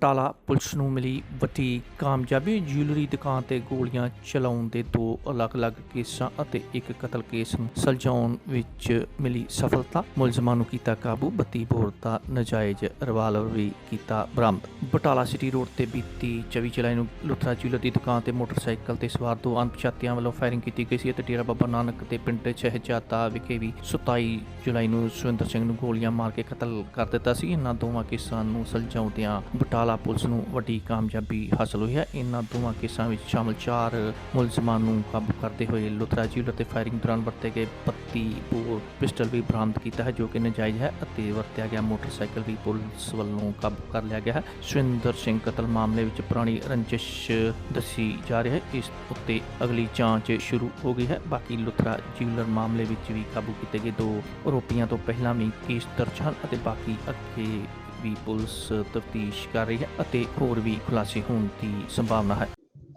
Batala police ਨੂੰ ਮਿਲੀ ਵੱਡੀ ਕਾਮਯਾਬੀ। ਜਿਊਲਰੀ ਦੁਕਾਨ ਤੇ ਗੋਲੀਆਂ ਚਲਾਉਣ ਦੇ ਦੋ ਅਲੱਗ-ਅਲੱਗ ਕੇਸਾਂ ਅਤੇ ਇੱਕ ਕਤਲ ਕੇਸ ਨੂੰ ਸੁਲਝਾਉਣ ਵਿੱਚ ਮਿਲੀ ਸਫਲਤਾ। ਮੁਲਜ਼ਮਾਂ ਨੂੰ ਕੀਤਾ ਕਾਬੂ 32 ਬੋਰ ਦਾ ਨਜਾਇਜ਼ ਰਿਵਾਲਵਰ ਵੀ ਕੀਤਾ ਬਰਾਮਦ। ਬਟਾਲਾ ਸਿਟੀ ਰੋਡ ਤੇ ਬੀਤੀ 24 ਜੁਲਾਈ ਨੂੰ ਲੁਥਰਾ ਜਿਊਲਰ ਦੀ ਦੁਕਾਨ ਤੇ ਮੋਟਰਸਾਈਕਲ ਤੇ ਸਵਾਰ ਦੋ ਅਣਪਛਾਤਿਆਂ ਵੱਲੋਂ ਫਾਇਰਿੰਗ ਕੀਤੀ ਗਈ ਸੀ ਅਤੇ ਡੇਰਾ ਬਾਬਾ ਨਾਨਕ ਦੇ ਪਿੰਡ ਸ਼ਹਿਜਾਦਾ ਵਿਖੇ ਵੀ 27 ਜੁਲਾਈ ਨੂੰ ਸੁਰਿੰਦਰ ਸਿੰਘ ਨੂੰ ਗੋਲੀਆਂ ਮਾਰ ਕੇ ਕਤਲ ਕਰ ਦਿੱਤਾ ਸੀ। ਇਹਨਾਂ ਦੋਵਾਂ ਕੇਸਾਂ ਨੂੰ ਸੁਲਝਾਉਂਦਿਆਂ ਬਟਾਲਾ ਪੁਲਿਸ ਨੂੰ ਵੱਡੀ ਕਾਮਯਾਬੀ ਹਾਸਲ ਹੋਈ ਹੈ। ਇਹਨਾਂ ਦੋਵਾਂ ਕੇਸਾਂ ਵਿੱਚ ਸ਼ਾਮਲ ਚਾਰ ਮੁਲਜ਼ਮਾਂ ਨੂੰ ਕਾਬੂ ਕਰਦੇ ਹੋਏ ਲੁਥਰਾ ਜਿਲ੍ਹੇ ਤੇ ਫਾਇਰਿੰਗ ਦੌਰਾਨ ਵਰਤੇ ਗਏ 32 ਬੋਰ ਪਿਸਟਲ ਵੀ ਬਰਾਮਦ ਕੀਤਾ ਹੈ, ਜੋ ਕਿ ਨਜਾਇਜ਼ ਹੈ ਅਤੇ ਵਰਤਿਆ ਗਿਆ ਮੋਟਰਸਾਈਕਲ ਵੀ ਪੁਲਿਸ ਵੱਲੋਂ ਕਾਬੂ ਕਰ ਲਿਆ ਗਿਆ ਹੈ। ਸੁਰਿੰਦਰ ਸਿੰਘ ਕਤਲ ਮਾਮਲੇ ਵਿੱਚ ਪੁਰਾਣੀ ਰੰਜਿਸ਼ ਦੱਸੀ ਜਾ ਰਹੀ ਹੈ। ਇਸ ਉੱਤੇ ਅਗਲੀ ਜਾਂਚ ਸ਼ੁਰੂ ਹੋ ਗਈ ਹੈ। ਬਾਕੀ ਲੁਥਰਾ ਜਿਊਲਰ ਮਾਮਲੇ ਵਿੱਚ ਵੀ ਕਾਬੂ ਕੀਤੇ ਗਏ ਦੋ ਆਰੋਪੀਆਂ ਤੋਂ ਪਹਿਲਾਂ ਵੀ ਕੇਸ ਦਰਜ ਹਨ ਅਤੇ ਬਾਕੀ ਅੱਗੇ ਵੀ ਪੁਲਿਸ ਤਫਤੀਸ਼ ਕਰ ਰਹੀ ਹੈ ਅਤੇ ਹੋਰ ਵੀ ਖੁਲਾਸੇ ਹੋਣ ਦੀ ਸੰਭਾਵਨਾ ਹੈ।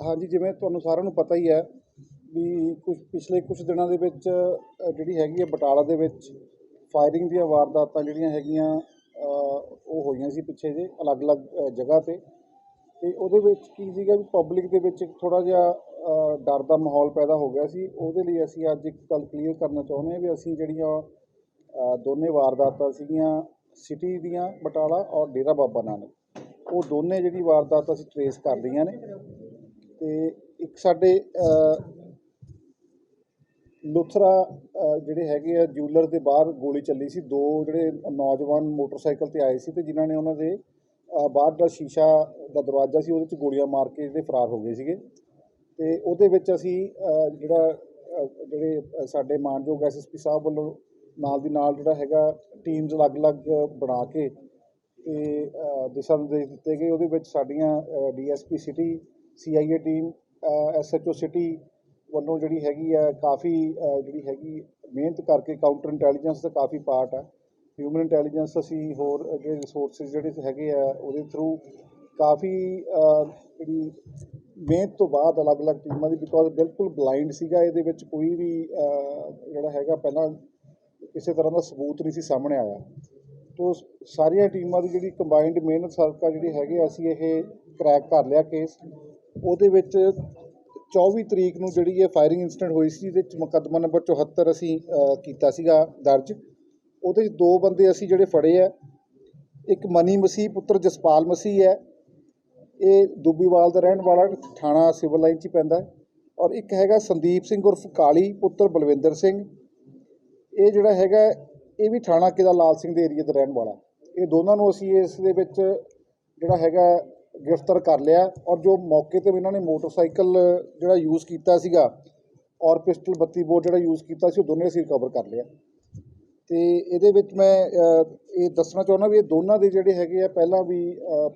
ਹਾਂਜੀ, ਜਿਵੇਂ ਤੁਹਾਨੂੰ ਸਾਰਿਆਂ ਨੂੰ ਪਤਾ ਹੀ ਹੈ ਵੀ ਕੁਝ ਪਿਛਲੇ ਕੁਝ ਦਿਨਾਂ ਦੇ ਵਿੱਚ ਜਿਹੜੀ ਹੈਗੀ ਹੈ ਬਟਾਲਾ ਦੇ ਵਿੱਚ ਫਾਇਰਿੰਗ ਦੀਆਂ ਵਾਰਦਾਤਾਂ ਜਿਹੜੀਆਂ ਹੈਗੀਆਂ ਉਹ ਹੋਈਆਂ ਸੀ ਪਿੱਛੇ ਜੇ ਅਲੱਗ-ਅਲੱਗ ਜਗ੍ਹਾ ਤੇ। ਤੇ ਉਹਦੇ ਵਿੱਚ ਕੀ ਸੀਗਾ ਵੀ ਪਬਲਿਕ ਦੇ ਵਿੱਚ ਥੋੜਾ ਜਿਹਾ ਡਰ ਦਾ ਮਾਹੌਲ ਪੈਦਾ ਹੋ ਗਿਆ ਸੀ। ਉਹਦੇ ਲਈ ਅਸੀਂ ਅੱਜ ਇੱਕ ਗੱਲ ਕਲੀਅਰ ਕਰਨਾ ਚਾਹੁੰਦੇ ਹਾਂ ਵੀ ਅਸੀਂ ਜਿਹੜੀਆਂ ਦੋਨੇ ਵਾਰਦਾਤਾਂ ਸੀਗੀਆਂ ਸਿਟੀ ਦੀਆਂ ਬਟਾਲਾ ਔਰ ਡੇਰਾ ਬਾਬਾ ਨਾਨਕ। ਉਹ ਦੋਨੇ ਜਿਹੜੀ ਵਾਰਦਾਤ ਅਸੀਂ ਟਰੇਸ ਕਰ ਲਈਆਂ ਨੇ ਤੇ ਇੱਕ ਸਾਡੇ ਲੁਥਰਾ ਜਿਹੜੇ ਹੈਗੇ ਆ ਜੂਲਰ ਦੇ ਬਾਹਰ ਗੋਲੀ ਚੱਲੀ ਸੀ। ਦੋ ਜਿਹੜੇ ਨੌਜਵਾਨ ਮੋਟਰਸਾਈਕਲ ਤੇ ਆਏ ਸੀ ਤੇ ਜਿਨ੍ਹਾਂ ਨੇ ਉਹਨਾਂ ਦੇ ਬਾਹਰ ਦਾ ਸ਼ੀਸ਼ਾ ਦਾ ਦਰਵਾਜ਼ਾ ਸੀ ਉਹਦੇ 'ਚ ਗੋਲੀਆਂ ਮਾਰ ਕੇ ਜਿਹੜੇ ਫਰਾਰ ਹੋ ਗਏ ਸੀਗੇ। ਤੇ ਉਹਦੇ ਵਿੱਚ ਅਸੀਂ ਜਿਹੜਾ ਅ, ਜਿਹੜੇ ਅ, ਸਾਡੇ ਮਾਨਯੋਗ ਐਸਐਸਪੀ ਸਾਹਿਬ ਵੱਲੋਂ ਨਾਲ ਦੀ ਨਾਲ ਜਿਹੜਾ ਹੈਗਾ ਟੀਮਸ ਅਲੱਗ-ਅਲੱਗ ਬਣਾ ਕੇ ਤੇ ਦਿਸ਼ਾ ਨਿਰਦੇਸ਼ ਦਿੱਤੇ ਗਏ। ਉਹਦੇ ਵਿੱਚ ਸਾਡੀਆਂ DSP city CIA team SHO city ਵੱਲੋਂ ਜਿਹੜੀ ਹੈਗੀ ਆ, ਕਾਫੀ ਜਿਹੜੀ ਹੈਗੀ ਮਿਹਨਤ ਕਰਕੇ ਕਾਊਂਟਰ ਇੰਟੈਲੀਜੈਂਸ ਦਾ ਕਾਫੀ ਪਾਰਟ ਆ। ਹਿਊਮਨ ਇੰਟੈਲੀਜੈਂਸ ਅਸੀਂ ਹੋਰ ਜਿਹੜੇ ਰਿਸੋਰਸਿਸ ਜਿਹੜੇ ਹੈਗੇ ਆ, ਉਹਦੇ ਥਰੂ ਕਾਫੀ ਜਿਹੜੀ ਮਿਹਨਤ ਤੋਂ ਬਾਅਦ ਅਲੱਗ-ਅਲੱਗ ਟੀਮਾਂ ਦੀ ਬਿਕੋਜ਼ ਬਿਲਕੁਲ ਬਲਾਈਂਡ ਸੀਗਾ ਇਹਦੇ ਵਿੱਚ ਕੋਈ ਵੀ ਜਿਹੜਾ ਹੈਗਾ, ਪਹਿਲਾਂ ਕਿਸੇ ਤਰ੍ਹਾਂ ਦਾ ਸਬੂਤ ਨਹੀਂ ਸੀ ਸਾਹਮਣੇ ਆਇਆ। ਤੋ ਸਾਰੀਆਂ ਟੀਮਾਂ ਦੀ ਜਿਹੜੀ ਕੰਬਾਈਨਡ ਮਿਹਨਤ ਸਦਕਾ ਜਿਹੜੀ ਹੈਗੇ ਅਸੀਂ ਇਹ ਕ੍ਰੈਕ ਕਰ ਲਿਆ ਕੇਸ ਉਹਦੇ ਵਿੱਚ 24 ਤਰੀਕ ਨੂੰ ਜਿਹੜੀ ਇਹ ਫਾਇਰਿੰਗ ਇਨਸੀਡੈਂਟ ਹੋਈ ਸੀ ਇਹਦੇ ਵਿੱਚ ਮੁਕੱਦਮਾ ਨੰਬਰ 74 ਅਸੀਂ ਕੀਤਾ ਸੀਗਾ ਦਰਜ। ਉਹਦੇ 'ਚ ਦੋ ਬੰਦੇ ਅਸੀਂ ਜਿਹੜੇ ਫੜੇ ਆ, ਇੱਕ ਮਨੀ ਮਸੀਹ, ਪੁੱਤਰ ਜਸਪਾਲ ਮਸੀਹ ਹੈ। ਇਹ ਦੁੱਬੀਵਾਲ ਦਾ ਰਹਿਣ ਵਾਲਾ ਥਾਣਾ ਸਿਵਲ ਲਾਈਨ 'ਚ ਪੈਂਦਾ ਔਰ ਇੱਕ ਹੈਗਾ ਸੰਦੀਪ ਸਿੰਘ ਉਰਫ ਕਾਲੀ, ਪੁੱਤਰ ਬਲਵਿੰਦਰ ਸਿੰਘ। ਇਹ ਜਿਹੜਾ ਹੈਗਾ, ਇਹ ਵੀ ਥਾਣਾ ਕਿਲਾ ਲਾਲ ਸਿੰਘ ਦੇ ਏਰੀਆ ਦਾ ਰਹਿਣ ਵਾਲਾ। ਇਹ ਦੋਨਾਂ ਨੂੰ ਅਸੀਂ ਇਸ ਦੇ ਵਿੱਚ ਜਿਹੜਾ ਹੈਗਾ ਗ੍ਰਿਫਤਾਰ ਕਰ ਲਿਆ ਔਰ ਜੋ ਮੌਕੇ ਤੇ ਇਹਨਾਂ ਨੇ ਮੋਟਰਸਾਈਕਲ ਜਿਹੜਾ ਯੂਜ਼ ਕੀਤਾ ਸੀਗਾ ਔਰ ਪਿਸਟਲ 32 ਬੋਰ ਜਿਹੜਾ ਯੂਜ਼ ਕੀਤਾ ਸੀ, ਉਹ ਦੋਨੇ ਅਸੀਂ ਰਿਕਵਰ ਕਰ ਲਿਆ। ਤੇ ਇਹਦੇ ਵਿੱਚ ਮੈਂ ਇਹ ਦੱਸਣਾ ਚਾਹੁੰਦਾ ਵੀ ਇਹ ਦੋਨਾਂ ਦੇ ਜਿਹੜੇ ਹੈਗੇ ਆ, ਪਹਿਲਾਂ ਵੀ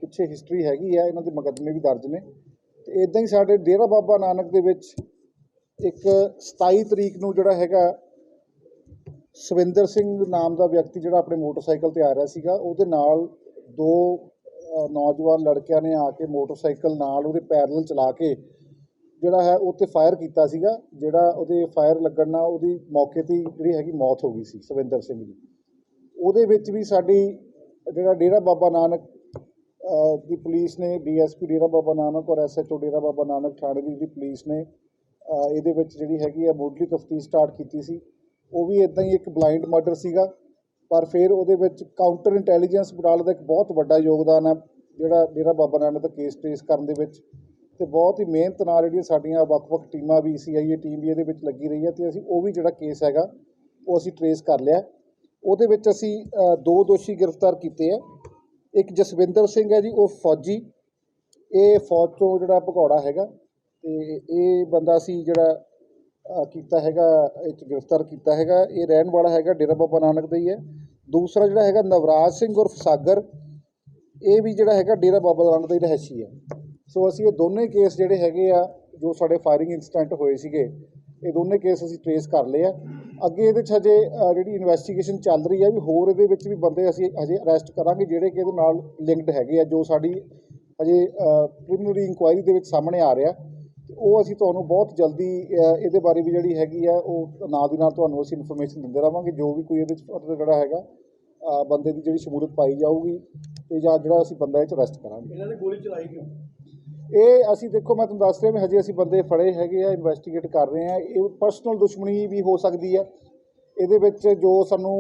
ਪਿੱਛੇ ਹਿਸਟਰੀ ਹੈਗੀ ਆ, ਇਹਨਾਂ ਦੇ ਮੁਕੱਦਮੇ ਵੀ ਦਰਜ ਨੇ। ਤੇ ਇਦਾਂ ਹੀ ਸਾਡੇ ਡੇਰਾ ਬਾਬਾ ਨਾਨਕ ਦੇ ਵਿੱਚ ਇੱਕ 27 ਤਰੀਕ ਨੂੰ ਜਿਹੜਾ ਹੈਗਾ ਸਵਿੰਦਰ ਸਿੰਘ ਨਾਮ ਦਾ ਵਿਅਕਤੀ ਜਿਹੜਾ ਆਪਣੇ ਮੋਟਰਸਾਈਕਲ ਤੇ ਆ ਰਿਹਾ ਸੀਗਾ, ਉਹਦੇ ਨਾਲ ਦੋ ਨੌਜਵਾਨ ਲੜਕਿਆਂ ਨੇ ਆ ਕੇ ਮੋਟਰਸਾਈਕਲ ਨਾਲ ਉਹਦੇ ਪੈਰਲਲ ਚਲਾ ਕੇ ਜਿਹੜਾ ਹੈ ਉਹ ਤੇ ਫਾਇਰ ਕੀਤਾ ਸੀਗਾ, ਜਿਹੜਾ ਉਹਦੇ ਫਾਇਰ ਲੱਗਣ ਨਾਲ ਉਹਦੀ ਮੌਕੇ ਤੇ ਜਿਹੜੀ ਹੈਗੀ ਮੌਤ ਹੋ ਗਈ ਸੀ, ਸਵਿੰਦਰ ਸਿੰਘ ਦੀ। ਉਹਦੇ ਵਿੱਚ ਵੀ ਸਾਡੀ ਜਿਹੜਾ ਡੇਰਾ ਬਾਬਾ ਨਾਨਕ ਦੀ ਪੁਲਿਸ ਨੇ, ਡੀਐਸਪੀ ਡੇਰਾ ਬਾਬਾ ਨਾਨਕ ਔਰ ਐਸਐਚਓ ਡੇਰਾ ਬਾਬਾ ਨਾਨਕ ਥਾਣੇ ਦੀ ਜਿਹੜੀ ਪੁਲਿਸ ਨੇ ਇਹਦੇ ਵਿੱਚ ਜਿਹੜੀ ਹੈਗੀ ਆ ਮੁੱਢਲੀ ਤਫਤੀਸ਼ ਸਟਾਰਟ ਕੀਤੀ ਸੀ। ਉਹ ਵੀ ਇਦਾਂ ਹੀ ਇੱਕ ਬਲਾਈਂਡ ਮਰਡਰ ਸੀਗਾ। ਪਰ ਫਿਰ ਉਹਦੇ ਵਿੱਚ ਕਾਊਂਟਰ ਇੰਟੈਲੀਜੈਂਸ ਬਟਾਲਾ ਦਾ ਇੱਕ ਬਹੁਤ ਵੱਡਾ ਯੋਗਦਾਨ ਹੈ ਜਿਹੜਾ ਡੇਰਾ ਬਾਬਾ ਨਾਨਕ ਦਾ ਕੇਸ ਟ੍ਰੇਸ ਕਰਨ ਦੇ ਵਿੱਚ। ਤੇ ਬਹੁਤ ਹੀ ਮਿਹਨਤ ਨਾਲ ਜਿਹੜੀਆਂ ਸਾਡੀਆਂ ਵੱਖ-ਵੱਖ ਟੀਮਾਂ ਵੀ ਸੀਆਈਏ ਟੀਮ ਵੀ ਇਹਦੇ ਵਿੱਚ ਲੱਗੀ ਰਹੀ ਹੈ ਤੇ ਅਸੀਂ ਉਹ ਵੀ ਜਿਹੜਾ ਕੇਸ ਹੈਗਾ, ਉਹ ਅਸੀਂ ਟ੍ਰੇਸ ਕਰ ਲਿਆ। ਉਹਦੇ ਵਿੱਚ ਅਸੀਂ ਦੋ ਦੋਸ਼ੀ ਗ੍ਰਿਫਤਾਰ ਕੀਤੇ ਆ। ਇੱਕ ਜਸਵਿੰਦਰ ਸਿੰਘ ਹੈ ਜੀ, ਉਹ ਫੌਜੀ। ਇਹ ਫੌਜ ਤੋਂ ਜਿਹੜਾ ਭਗੌੜਾ ਹੈਗਾ ਤੇ ਇਹ ਬੰਦਾ ਸੀ ਜਿਹੜਾ ਕੀਤਾ ਹੈਗਾ, ਇਹ 'ਚ ਗ੍ਰਿਫਤਾਰ ਕੀਤਾ ਹੈਗਾ, ਇਹ ਰਹਿਣ ਵਾਲਾ ਹੈਗਾ ਡੇਰਾ ਬਾਬਾ ਨਾਨਕ ਦਾ ਹੀ ਹੈ। ਦੂਸਰਾ ਜਿਹੜਾ ਹੈਗਾ ਨਵਰਾਜ ਸਿੰਘ ਉਰਫ ਸਾਗਰ, ਇਹ ਵੀ ਜਿਹੜਾ ਹੈਗਾ ਡੇਰਾ ਬਾਬਾ ਨਾਨਕ ਦਾ ਹੀ ਰਹਿਸ਼ੀ ਹੈ। ਸੋ ਅਸੀਂ ਇਹ ਦੋਨੇ ਕੇਸ ਜਿਹੜੇ ਹੈਗੇ ਆ, ਜੋ ਸਾਡੇ ਫਾਇਰਿੰਗ ਇਨਸੀਡੈਂਟ ਹੋਏ ਸੀਗੇ, ਇਹ ਦੋਨੇ ਕੇਸ ਅਸੀਂ ਟ੍ਰੇਸ ਕਰ ਲਏ ਆ। ਅੱਗੇ ਇਹਦੇ 'ਚ ਹਜੇ ਜਿਹੜੀ ਇਨਵੈਸਟੀਗੇਸ਼ਨ ਚੱਲ ਰਹੀ ਹੈ ਵੀ ਹੋਰ ਇਹਦੇ ਵਿੱਚ ਵੀ ਬੰਦੇ ਅਸੀਂ ਹਜੇ ਅਰੈਸਟ ਕਰਾਂਗੇ, ਜਿਹੜੇ ਕਿ ਇਹਦੇ ਨਾਲ ਲਿੰਕਡ ਹੈਗੇ ਆ, ਜੋ ਸਾਡੀ ਹਜੇ ਪ੍ਰੀਲਿਮਿਨਰੀ ਇਨਕੁਆਇਰੀ ਦੇ ਵਿੱਚ ਸਾਹਮਣੇ ਆ ਰਿਹਾ। ਉਹ ਅਸੀਂ ਤੁਹਾਨੂੰ ਬਹੁਤ ਜਲਦੀ ਇਹਦੇ ਬਾਰੇ ਵੀ ਜਿਹੜੀ ਹੈਗੀ ਆ ਉਹ ਨਾਲ ਦੀ ਨਾਲ ਤੁਹਾਨੂੰ ਅਸੀਂ ਇਨਫੋਰਮੇਸ਼ਨ ਦਿੰਦੇ ਰਹਾਂਗੇ ਜੋ ਵੀ ਕੋਈ ਇਹਦੇ 'ਚ ਫਰਦਰ ਜਿਹੜਾ ਹੈਗਾ ਬੰਦੇ ਦੀ ਜਿਹੜੀ ਸ਼ਮੂਲੀਅਤ ਪਾਈ ਜਾਊਗੀ ਤੇ ਜਾਂ ਜਿਹੜਾ ਅਸੀਂ ਬੰਦਾ ਇਹ ਚ ਅਰੈਸਟ ਕਰਾਂਗੇ। ਇਹਨਾਂ ਨੇ ਗੋਲੀ ਚਲਾਈ ਕਿਉਂ? ਇਹ ਅਸੀਂ ਦੇਖੋ ਮੈਂ ਤੁਹਾਨੂੰ ਦੱਸ ਰਿਹਾ ਵੀ ਹਜੇ ਅਸੀਂ ਬੰਦੇ ਫੜੇ ਹੈਗੇ ਆ ਇਨਵੈਸਟੀਗੇਟ ਕਰ ਰਹੇ ਆ ਇਹ ਪਰਸਨਲ ਦੁਸ਼ਮਣੀ ਵੀ ਹੋ ਸਕਦੀ ਹੈ ਇਹਦੇ ਵਿੱਚ ਜੋ ਸਾਨੂੰ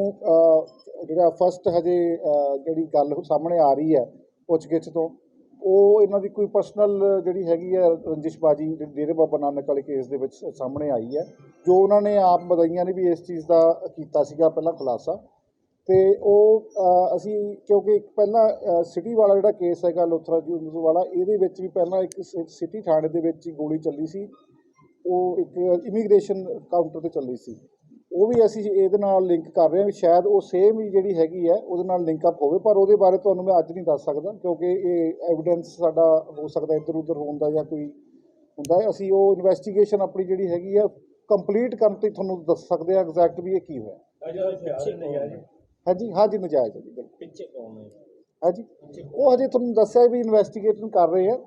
ਜਿਹੜਾ ਫਸਟ ਹਜੇ ਜਿਹੜੀ ਗੱਲ ਸਾਹਮਣੇ ਆ ਰਹੀ ਹੈ ਪੁੱਛਗਿੱਛ ਤੋਂ ਉਹ ਇਹਨਾਂ ਦੀ ਕੋਈ ਪਰਸਨਲ ਜਿਹੜੀ ਹੈਗੀ ਹੈ ਰੰਜਿਸ਼ਬਾਜੀ, ਜਿਹੜੀ ਡੇਰੇ ਬਾਬਾ ਨਾਨਕ ਵਾਲੇ ਕੇਸ ਦੇ ਵਿੱਚ ਸਾਹਮਣੇ ਆਈ ਹੈ, ਜੋ ਉਹਨਾਂ ਨੇ ਆਪ ਬਤਾਈਆਂ ਨੇ ਵੀ ਇਸ ਚੀਜ਼ ਦਾ ਕੀਤਾ ਸੀਗਾ ਪਹਿਲਾਂ ਖੁਲਾਸਾ। ਤੇ ਉਹ ਅਸੀਂ ਕਿਉਂਕਿ ਇੱਕ ਪਹਿਲਾਂ ਸਿਟੀ ਵਾਲਾ ਜਿਹੜਾ ਕੇਸ ਹੈਗਾ ਲੋਥਰਾ ਜੀ ਵਾਲਾ, ਇਹਦੇ ਵਿੱਚ ਵੀ ਪਹਿਲਾਂ ਇੱਕ ਸਿਟੀ ਥਾਣੇ ਦੇ ਵਿੱਚ ਹੀ ਗੋਲੀ ਚੱਲੀ ਸੀ। ਉਹ ਇੱਕ ਇਮੀਗ੍ਰੇਸ਼ਨ ਕਾਊਂਟਰ ਤੇ ਚੱਲੀ ਸੀ। ਉਹ ਵੀ ਅਸੀਂ ਇਹਦੇ ਨਾਲ ਲਿੰਕ ਕਰ ਰਹੇ ਹਾਂ ਵੀ ਸ਼ਾਇਦ ਉਹ ਸੇਮ ਹੀ ਜਿਹੜੀ ਹੈਗੀ ਹੈ ਉਹਦੇ ਨਾਲ ਲਿੰਕ ਅਪ ਹੋਵੇ ਪਰ ਉਹਦੇ ਬਾਰੇ ਤੁਹਾਨੂੰ ਮੈਂ ਅੱਜ ਨਹੀਂ ਦੱਸ ਸਕਦਾ ਕਿਉਂਕਿ ਇਹ ਐਵੀਡੈਂਸ ਸਾਡਾ ਹੋ ਸਕਦਾ ਇੱਧਰ ਉੱਧਰ ਹੋਣ ਦਾ ਜਾਂ ਕੋਈ ਹੁੰਦਾ ਹੈ। ਅਸੀਂ ਉਹ ਇਨਵੈਸਟੀਗੇਸ਼ਨ ਆਪਣੀ ਜਿਹੜੀ ਹੈਗੀ ਆ ਕੰਪਲੀਟ ਕਰਨ ਤੇ ਤੁਹਾਨੂੰ ਦੱਸ ਸਕਦੇ ਆ ਐਗਜ਼ੈਕਟ ਵੀ ਇਹ ਕੀ ਹੋਇਆ। ਹਾਂਜੀ ਹਾਂਜੀ ਨਜਾਇਜ਼ ਹੈ ਪਿੱਛੇ ਕੌਣ ਹੈ? ਹਾਂਜੀ ਉਹ ਹਜੇ ਤੁਹਾਨੂੰ ਦੱਸਿਆ ਵੀ ਇਨਵੈਸਟੀਗੇਸ਼ਨ ਕਰ ਰਹੇ ਆ।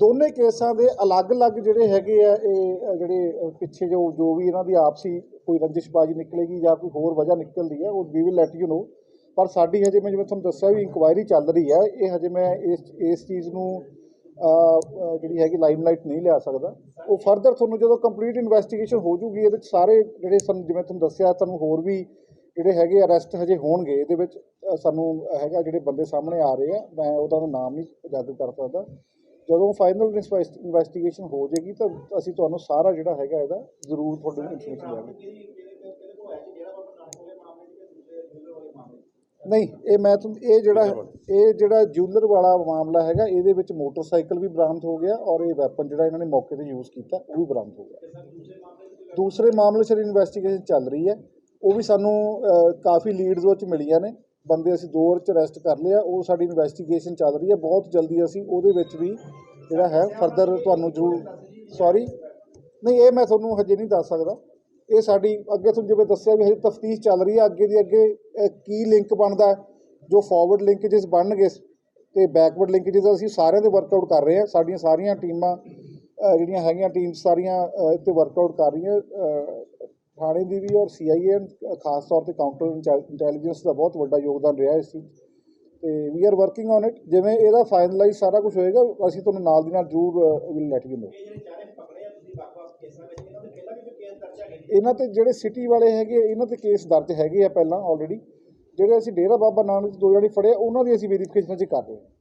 ਦੋਨੇ ਕੇਸਾਂ ਦੇ ਅਲੱਗ-ਅਲੱਗ ਜਿਹੜੇ ਹੈਗੇ ਆ, ਇਹ ਜਿਹੜੇ ਪਿੱਛੇ ਜੋ ਜੋ ਵੀ ਇਹਨਾਂ ਦੀ ਆਪਸੀ ਕੋਈ ਰੰਜਿਸ਼ਬਾਜੀ ਨਿਕਲੇਗੀ ਜਾਂ ਕੋਈ ਹੋਰ ਵਜ੍ਹਾ ਨਿਕਲਦੀ ਹੈ, ਉਹ we will let you know ਪਰ ਸਾਡੀ ਹਜੇ ਮੈਂ ਜਿਵੇਂ ਤੁਹਾਨੂੰ ਦੱਸਿਆ ਵੀ ਇਨਕੁਆਇਰੀ ਚੱਲ ਰਹੀ ਹੈ, ਇਹ ਹਜੇ ਮੈਂ ਇਸ ਇਸ ਚੀਜ਼ ਨੂੰ ਜਿਹੜੀ ਹੈਗੀ ਲਾਈਮਲਾਈਟ ਨਹੀਂ ਲਿਆ ਸਕਦਾ। ਉਹ ਫਰਦਰ ਤੁਹਾਨੂੰ ਜਦੋਂ ਕੰਪਲੀਟ ਇਨਵੈਸਟੀਗੇਸ਼ਨ ਹੋ ਜੂਗੀ, ਇਹਦੇ ਵਿੱਚ ਸਾਰੇ ਜਿਹੜੇ ਸਾਨੂੰ ਜਿਵੇਂ ਤੁਹਾਨੂੰ ਦੱਸਿਆ, ਤੁਹਾਨੂੰ ਹੋਰ ਵੀ ਜਿਹੜੇ ਹੈਗੇ ਅਰੈਸਟ ਹਜੇ ਹੋਣਗੇ, ਇਹਦੇ ਵਿੱਚ ਸਾਨੂੰ ਹੈਗਾ ਜਿਹੜੇ ਬੰਦੇ ਸਾਹਮਣੇ ਆ ਰਹੇ ਆ, ਮੈਂ ਉਹਦਾ ਨਾਮ ਨਹੀਂ ਉਜਾਗਰ ਕਰ ਸਕਦਾ। ਜਦੋਂ ਫਾਈਨਲ ਇਨਵੈਸਟੀਗੇਸ਼ਨ ਹੋ ਜਾਏਗੀ ਤਾਂ ਅਸੀਂ ਤੁਹਾਨੂੰ ਸਾਰਾ ਜਿਹੜਾ ਹੈਗਾ ਇਹਦਾ ਜ਼ਰੂਰ ਤੁਹਾਡੇ ਇਨਫੋਰਮੇਸ਼ਨ ਦੇਵਾਂਗੇ ਨਹੀਂ ਇਹ ਮੈਂ ਤੁਹਾਨੂੰ ਇਹ ਜਿਹੜਾ ਇਹ ਜਿਹੜਾ ਜੂਲਰ ਵਾਲਾ ਮਾਮਲਾ ਹੈਗਾ ਇਹਦੇ ਵਿੱਚ ਮੋਟਰਸਾਈਕਲ ਵੀ ਬਰਾਮਦ ਹੋ ਗਿਆ ਔਰ ਇਹ ਵੈਪਨ ਜਿਹੜਾ ਇਹਨਾਂ ਨੇ ਮੌਕੇ ਤੇ ਯੂਜ਼ ਕੀਤਾ ਉਹ ਵੀ ਬਰਾਮਦ ਹੋ ਗਿਆ ਦੂਸਰੇ ਮਾਮਲੇ 'ਚ ਇਨਵੈਸਟੀਗੇਸ਼ਨ ਚੱਲ ਰਹੀ ਹੈ ਉਹ ਵੀ ਸਾਨੂੰ ਕਾਫੀ ਲੀਡਸ ਉਹ 'ਚ ਮਿਲੀਆਂ ਨੇ ਬੰਦੇ ਅਸੀਂ ਦੋ ਹੋਰ ਚ ਰੈਸਟ ਕਰ ਲਿਆ ਉਹ ਸਾਡੀ ਇਨਵੈਸਟੀਗੇਸ਼ਨ ਚੱਲ ਰਹੀ ਹੈ ਬਹੁਤ ਜਲਦੀ ਅਸੀਂ ਉਹਦੇ ਵਿੱਚ ਵੀ ਜਿਹੜਾ ਹੈ ਫਰਦਰ ਤੁਹਾਨੂੰ ਜ਼ਰੂਰ ਸੌਰੀ ਨਹੀਂ, ਇਹ ਮੈਂ ਤੁਹਾਨੂੰ ਹਜੇ ਨਹੀਂ ਦੱਸ ਸਕਦਾ। ਇਹ ਸਾਡੀ, ਅੱਗੇ ਤੁਹਾਨੂੰ ਜਿਵੇਂ ਦੱਸਿਆ ਵੀ ਹਜੇ ਤਫਤੀਸ਼ ਚੱਲ ਰਹੀ ਹੈ ਅੱਗੇ ਦੀ ਅੱਗੇ ਕੀ ਲਿੰਕ ਬਣਦਾ ਜੋ ਫਾਰਵਰਡ ਲਿੰਕੇजेस ਬਣਨਗੇ, ਤੇ ਬੈਕਵਰਡ ਲਿੰਕੇजेस ਅਸੀਂ ਸਾਰਿਆਂ ਦੇ ਵਰਕਆਊਟ ਕਰ ਰਹੇ ਹਾਂ ਸਾਡੀਆਂ ਸਾਰੀਆਂ ਟੀਮਾਂ ਜਿਹੜੀਆਂ ਹੈਗੀਆਂ ਟੀਮਸ ਸਾਰੀਆਂ ਇੱਥੇ ਵਰਕਆਊਟ ਕਰ ਰਹੀਆਂ ਥਾਣੇ ਦੀ ਵੀ ਔਰ ਸੀਆਈਏ ਖਾਸ ਤੌਰ ਤੇ ਕਾਊਂਟਰ ਇੰਟੈਲੀਜੈਂਸ ਦਾ ਬਹੁਤ ਵੱਡਾ ਯੋਗਦਾਨ ਰਿਹਾ ਇਸ ਚੀਜ਼ ਤੇ we are working on it ਜਿਵੇਂ ਇਹਦਾ ਫਾਈਨਲਾਈਜ਼ ਸਾਰਾ ਕੁਝ ਹੋਏਗਾ, ਅਸੀਂ ਤੁਹਾਨੂੰ ਨਾਲ ਦੀ ਨਾਲ ਜ਼ਰੂਰ ਵਿਲ ਲੈਟ ਯੂ ਨੋ ਇਹਨਾਂ ਤੇ ਜਿਹੜੇ ਸਿਟੀ ਵਾਲੇ ਹੈਗੇ, ਇਹਨਾਂ ਤੇ ਕੇਸ ਦਰਜ ਹੈਗੇ ਆ ਪਹਿਲਾਂ ਆਲਰੇਡੀ ਜਿਹੜੇ ਅਸੀਂ ਡੇਰਾ ਬਾਬਾ ਨਾਨਕ ਤੋਂ ਦੋ ਜਣੇ ਫੜੇ ਉਹਨਾਂ ਦੀ ਅਸੀਂ ਵੈਰੀਫਿਕੇਸ਼ਨ ਚ ਕਰ ਰਹੇ ਹਾਂ।